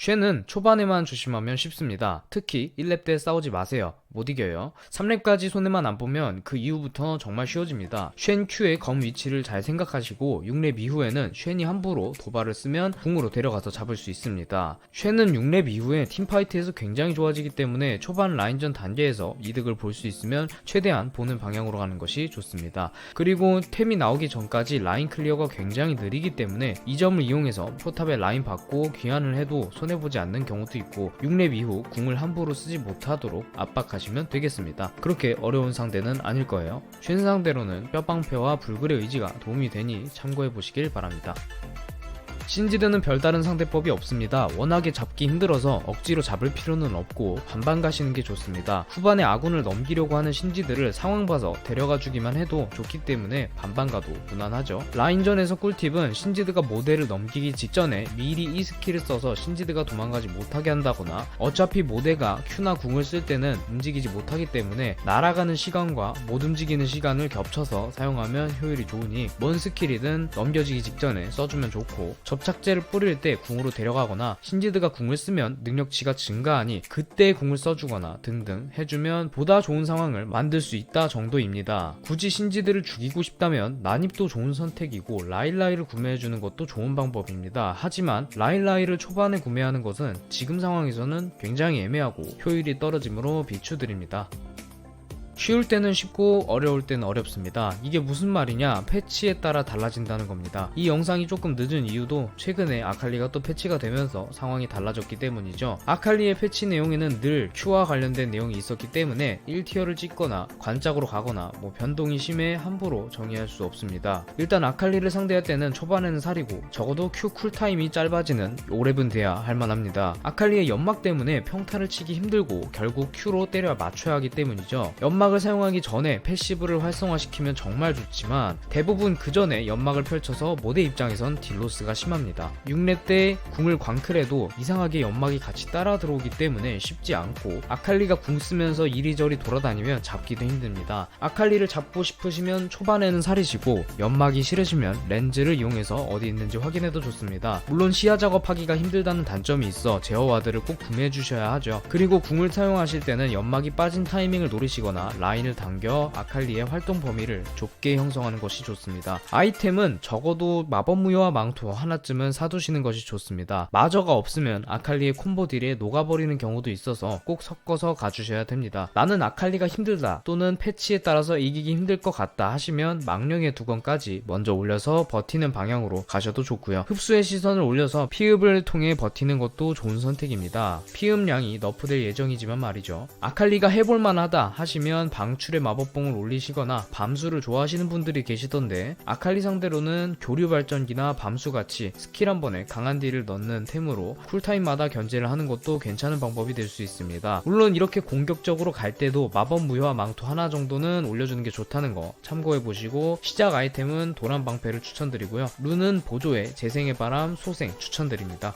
쉔은 초반에만 조심하면 쉽습니다. 특히 1렙 때 싸우지 마세요. 못 이겨요. 3렙까지 손해만 안 보면 그 이후부터 정말 쉬워집니다. 쉔 Q의 검 위치를 잘 생각하시고 6렙 이후에는 쉔이 함부로 도발을 쓰면 궁으로 데려가서 잡을 수 있습니다. 쉔은 6렙 이후에 팀파이트에서 굉장히 좋아지기 때문에 초반 라인전 단계에서 이득을 볼 수 있으면 최대한 보는 방향으로 가는 것이 좋습니다. 그리고 템이 나오기 전까지 라인 클리어가 굉장히 느리기 때문에 이 점을 이용해서 포탑에 라인 받고 귀환을 해도 손해보지 않는 경우도 있고 6렙 이후 궁을 함부로 쓰지 못하도록 압박하시 면 되겠습니다. 그렇게 어려운 상대는 아닐 거예요. 쉔 상대로는 뼈방패와 불굴의 의지가 도움이 되니 참고해 보시길 바랍니다. 신지드는 별다른 상대법이 없습니다. 워낙에 잡기 힘들어서 억지로 잡을 필요는 없고 반반 가시는 게 좋습니다. 후반에 아군을 넘기려고 하는 신지드를 상황 봐서 데려가 주기만 해도 좋기 때문에 반반 가도 무난하죠. 라인전에서 꿀팁은 신지드가 모델을 넘기기 직전에 미리 이 스킬을 써서 신지드가 도망가지 못하게 한다거나 어차피 모델가 Q나 궁을 쓸 때는 움직이지 못하기 때문에 날아가는 시간과 못 움직이는 시간을 겹쳐서 사용하면 효율이 좋으니 뭔 스킬이든 넘겨지기 직전에 써주면 좋고 접 착제를 뿌릴 때 궁으로 데려가거나 신지드가 궁을 쓰면 능력치가 증가하니 그때 궁을 써주거나 등등 해주면 보다 좋은 상황을 만들 수 있다 정도입니다. 굳이 신지드를 죽이고 싶다면 난입도 좋은 선택이고 라일라이를 구매해주는 것도 좋은 방법입니다. 하지만 라일라이를 초반에 구매하는 것은 지금 상황에서는 굉장히 애매하고 효율이 떨어지므로 비추드립니다. 쉬울 때는 쉽고 어려울 때는 어렵습니다. 이게 무슨 말이냐? 패치에 따라 달라진다는 겁니다. 이 영상이 조금 늦은 이유도 최근에 아칼리가 또 패치가 되면서 상황이 달라졌기 때문이죠. 아칼리의 패치 내용에는 늘 Q와 관련된 내용이 있었기 때문에 1티어를 찍거나 관짝으로 가거나 뭐 변동이 심해 함부로 정의할 수 없습니다. 일단 아칼리를 상대할 때는 초반에는 살이고 적어도 Q 쿨타임이 짧아지는 5렙은 돼야 할만합니다. 아칼리의 연막 때문에 평타를 치기 힘들고 결국 Q로 때려 맞춰야 하기 때문이죠. 연막 을 사용하기 전에 패시브를 활성화시키면 정말 좋지만 대부분 그 전에 연막을 펼쳐서 모델 입장에선 딜로스가 심합니다. 6렙 때 궁을 광클해도 이상하게 연막이 같이 따라 들어오기 때문에 쉽지 않고 아칼리가 궁 쓰면서 이리저리 돌아다니면 잡기도 힘듭니다. 아칼리를 잡고 싶으시면 초반에는 살이시고 연막이 싫으시면 렌즈를 이용해서 어디 있는지 확인해도 좋습니다. 물론 시야 작업하기가 힘들다는 단점이 있어 제어 와드를 꼭 구매해 주셔야 하죠. 그리고 궁을 사용하실 때는 연막이 빠진 타이밍을 노리시거나 라인을 당겨 아칼리의 활동 범위를 좁게 형성하는 것이 좋습니다. 아이템은 적어도 마법 무효와 망토 하나쯤은 사두시는 것이 좋습니다. 마저가 없으면 아칼리의 콤보 딜에 녹아버리는 경우도 있어서 꼭 섞어서 가주셔야 됩니다. 나는 아칼리가 힘들다 또는 패치에 따라서 이기기 힘들 것 같다 하시면 망령의 두 건까지 먼저 올려서 버티는 방향으로 가셔도 좋고요. 흡수의 시선을 올려서 피흡을 통해 버티는 것도 좋은 선택입니다. 피흡량이 너프될 예정이지만 말이죠. 아칼리가 해볼만하다 하시면 방출의 마법봉을 올리시거나 밤수를 좋아하시는 분들이 계시던데 아칼리 상대로는 교류 발전기나 밤수같이 스킬 한 번에 강한 딜을 넣는 템으로 쿨타임마다 견제를 하는 것도 괜찮은 방법이 될 수 있습니다. 물론 이렇게 공격적으로 갈 때도 마법 무효와 망토 하나 정도는 올려주는 게 좋다는 거 참고해 보시고 시작 아이템은 도란 방패를 추천드리고요. 룬은 보조에 재생의 바람, 소생 추천드립니다.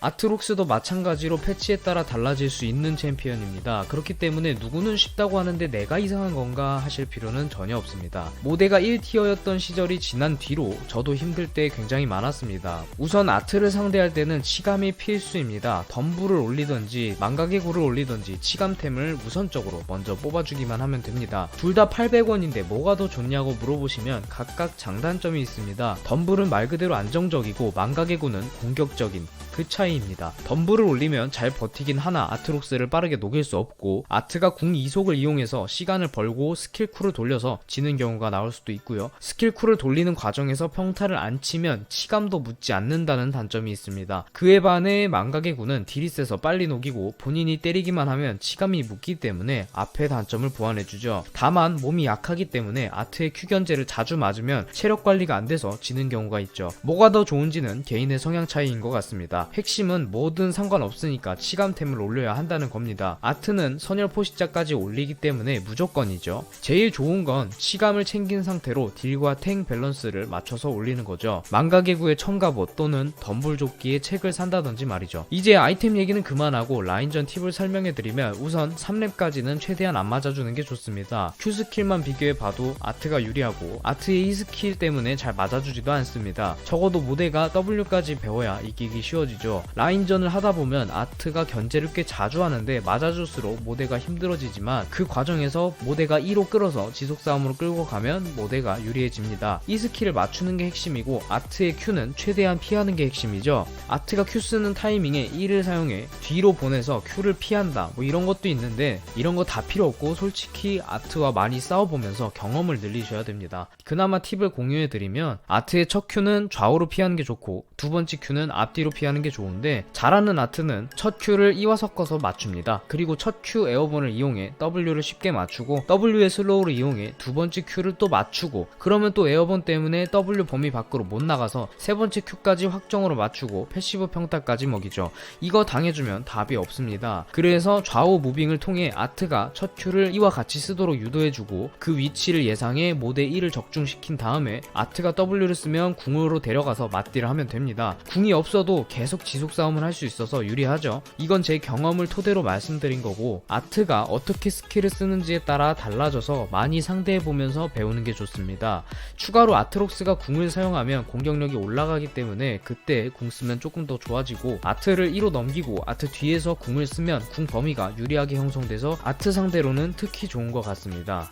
아트록스도 마찬가지로 패치에 따라 달라질 수 있는 챔피언입니다. 그렇기 때문에 누구는 쉽다고 하는데 내가 이상한 건가 하실 필요는 전혀 없습니다. 모대가 1티어였던 시절이 지난 뒤로 저도 힘들 때 굉장히 많았습니다. 우선 아트를 상대할 때는 치감이 필수입니다. 덤불을 올리던지 망각의 굴을 올리던지 치감템을 우선적으로 먼저 뽑아주기만 하면 됩니다. 둘 다 800원인데 뭐가 더 좋냐고 물어보시면 각각 장단점이 있습니다. 덤불은 말 그대로 안정적이고 망각의 굴은 공격적인 그 차이 입니다. 덤불을 올리면 잘 버티긴 하나 아트록스를 빠르게 녹일 수 없고 아트가 궁 이속을 이용해서 시간을 벌고 스킬 쿨을 돌려서 지는 경우가 나올 수도 있고요. 스킬 쿨을 돌리는 과정에서 평타를 안 치면 치감도 묻지 않는다는 단점이 있습니다. 그에 반해 망각의 군은 세서 빨리 녹이고 본인이 때리기만 하면 치감이 묻기 때문에 앞의 단점을 보완해주죠. 다만 몸이 약하기 때문에 아트의 큐 견제를 자주 맞으면 체력 관리가 안 돼서 지는 경우가 있죠. 뭐가 더 좋은지는 개인의 성향 차이인 것 같습니다. 핵심 핵심은 뭐든 상관없으니까 치감템을 올려야 한다는 겁니다. 아트는 선열 포시자까지 올리기 때문에 무조건이죠. 제일 좋은 건 치감을 챙긴 상태로 딜과 탱 밸런스를 맞춰서 올리는 거죠. 망가개구의 첨가봇 또는 덤불조끼의 책을 산다든지 말이죠. 이제 아이템 얘기는 그만하고 라인전 팁을 설명해드리면 우선 3렙까지는 최대한 안 맞아주는 게 좋습니다. Q 스킬만 비교해봐도 아트가 유리하고 아트의 이 스킬 때문에 잘 맞아주지도 않습니다. 적어도 모대가 W까지 배워야 이기기 쉬워지죠. 라인전을 하다 보면 아트가 견제를 꽤 자주 하는데 맞아줄수록 모대가 힘들어지지만 그 과정에서 모대가 2로 끌어서 지속 싸움으로 끌고 가면 모대가 유리해집니다. 이 스킬을 맞추는 게 핵심이고 아트의 Q는 최대한 피하는 게 핵심이죠. 아트가 Q 쓰는 타이밍에 1을 사용해 뒤로 보내서 Q를 피한다 뭐 이런 것도 있는데 이런 거 다 필요 없고 솔직히 아트와 많이 싸워보면서 경험을 늘리셔야 됩니다. 그나마 팁을 공유해드리면 아트의 첫 Q는 좌우로 피하는 게 좋고 두 번째 Q는 앞뒤로 피하는 게 좋은 데 잘하는 아트는 첫 Q를 E와 섞어서 맞춥니다. 그리고 첫 Q 에어본을 이용해 W를 쉽게 맞추고 W의 슬로우를 이용해 두 번째 Q를 또 맞추고 그러면 또 에어본 때문에 W 범위 밖으로 못 나가서 세 번째 Q까지 확정으로 맞추고 패시브 평타까지 먹이죠. 이거 당해주면 답이 없습니다. 그래서 좌우 무빙을 통해 아트가 첫 Q를 이와 같이 쓰도록 유도해주고 그 위치를 예상해 모대 1을 적중시킨 다음에 아트가 W를 쓰면 궁으로 데려가서 맞딜을 하면 됩니다. 궁이 없어도 계속 지속 싸움을 할 수 있어서 유리하죠. 이건 제 경험을 토대로 말씀드린 거고 아트가 어떻게 스킬을 쓰는지에 따라 달라져서 많이 상대해보면서 배우는 게 좋습니다. 추가로 아트록스가 궁을 사용하면 공격력이 올라가기 때문에 그때 궁 쓰면 조금 더 좋아지고 아트를 1로 넘기고 아트 뒤에서 궁을 쓰면 궁 범위가 유리하게 형성돼서 아트 상대로는 특히 좋은 것 같습니다.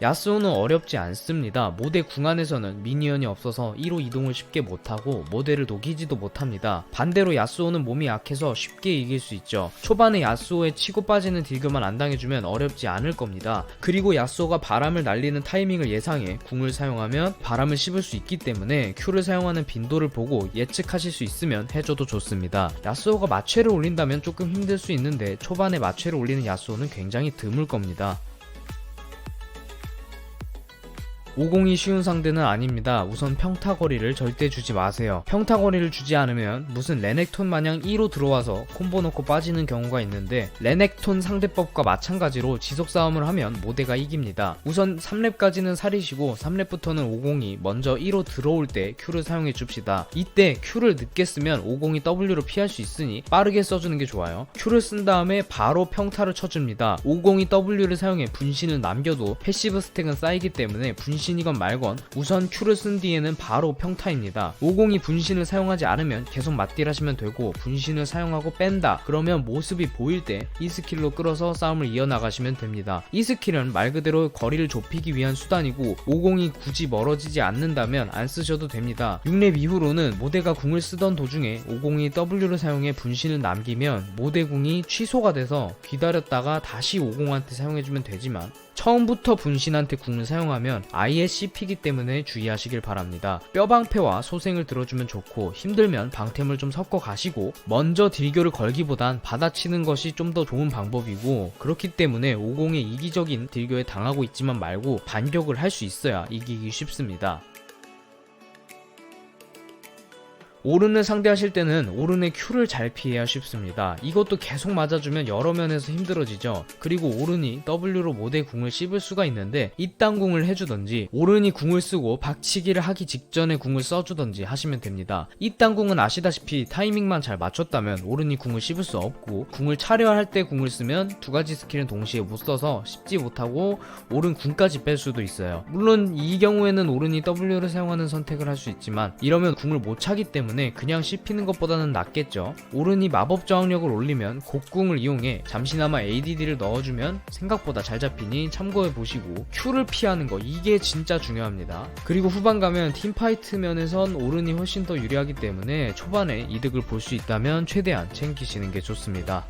야스오는 어렵지 않습니다. 모대 궁안에서는 미니언이 없어서 1호 이동을 쉽게 못하고 모대를 녹이지도 못합니다. 반대로 야스오는 몸이 약해서 쉽게 이길 수 있죠. 초반에 야스오의 치고 빠지는 딜교만 안 당해주면 어렵지 않을 겁니다. 그리고 야스오가 바람을 날리는 타이밍을 예상해 궁을 사용하면 바람을 씹을 수 있기 때문에 Q를 사용하는 빈도를 보고 예측하실 수 있으면 해줘도 좋습니다. 야스오가 마취를 올린다면 조금 힘들 수 있는데 초반에 마취를 올리는 야스오는 굉장히 드물 겁니다. 50이 쉬운 상대는 아닙니다. 우선 평타거리를 절대 주지 마세요. 평타거리를 주지 않으면 무슨 레넥톤 마냥 2로 들어와서 콤보 넣고 빠지는 경우가 있는데 레넥톤 상대법과 마찬가지로 지속 싸움을 하면 모대가 이깁니다. 우선 3렙까지는 살이시고 3렙부터는 50이 먼저 1로 들어올 때 Q를 사용해 줍시다. 이때 Q를 늦게 쓰면 50이 W로 피할 수 있으니 빠르게 써주는 게 좋아요. Q를 쓴 다음에 바로 평타를 쳐줍니다. 50이 W를 사용해 분신을 남겨도 패시브 스택은 쌓이기 때문에 분신 분신이건 말건 우선 Q를 쓴 뒤에는 바로 평타입니다. 50이 분신을 사용하지 않으면 계속 맞딜 하시면 되고 분신을 사용하고 뺀다 그러면 모습이 보일 때 이 스킬로 끌어서 싸움을 이어나가시면 됩니다. 이 스킬은 말 그대로 거리를 좁히기 위한 수단이고 50이 굳이 멀어지지 않는다면 안 쓰셔도 됩니다. 6렙 이후로는 모대가 궁을 쓰던 도중에 50이 W를 사용해 분신을 남기면 모대궁이 취소가 돼서 기다렸다가 다시 50한테 사용해주면 되지만 처음부터 분신한테 궁을 사용하면 아예 씹히기 때문에 주의하시길 바랍니다. 뼈방패와 소생을 들어주면 좋고 힘들면 방템을 좀 섞어 가시고 먼저 딜교를 걸기보단 받아치는 것이 좀 더 좋은 방법이고 그렇기 때문에 50의 이기적인 딜교에 당하고 있지만 말고 반격을 할 수 있어야 이기기 쉽습니다. 오른을 상대하실 때는 오른의 Q를 잘 피해야 쉽습니다. 이것도 계속 맞아주면 여러 면에서 힘들어지죠. 그리고 오른이 W로 모대 궁을 씹을 수가 있는데 이딴 궁을 해주던지 오른이 궁을 쓰고 박치기를 하기 직전에 궁을 써주던지 하시면 됩니다. 이딴 궁은 아시다시피 타이밍만 잘 맞췄다면 오른이 궁을 씹을 수 없고 궁을 차려 할 때 궁을 쓰면 두 가지 스킬은 동시에 못 써서 씹지 못하고 오른 궁까지 뺄 수도 있어요. 물론 이 경우에는 오른이 W를 사용하는 선택을 할 수 있지만 이러면 궁을 못 차기 때문에 그냥 씹히는 것보다는 낫겠죠. 오른이 마법 저항력을 올리면 곡궁을 이용해 잠시나마 ADD를 넣어주면 생각보다 잘 잡히니 참고해 보시고 Q를 피하는 거 이게 진짜 중요합니다. 그리고 후반 가면 팀파이트 면에선 오른이 훨씬 더 유리하기 때문에 초반에 이득을 볼 수 있다면 최대한 챙기시는 게 좋습니다.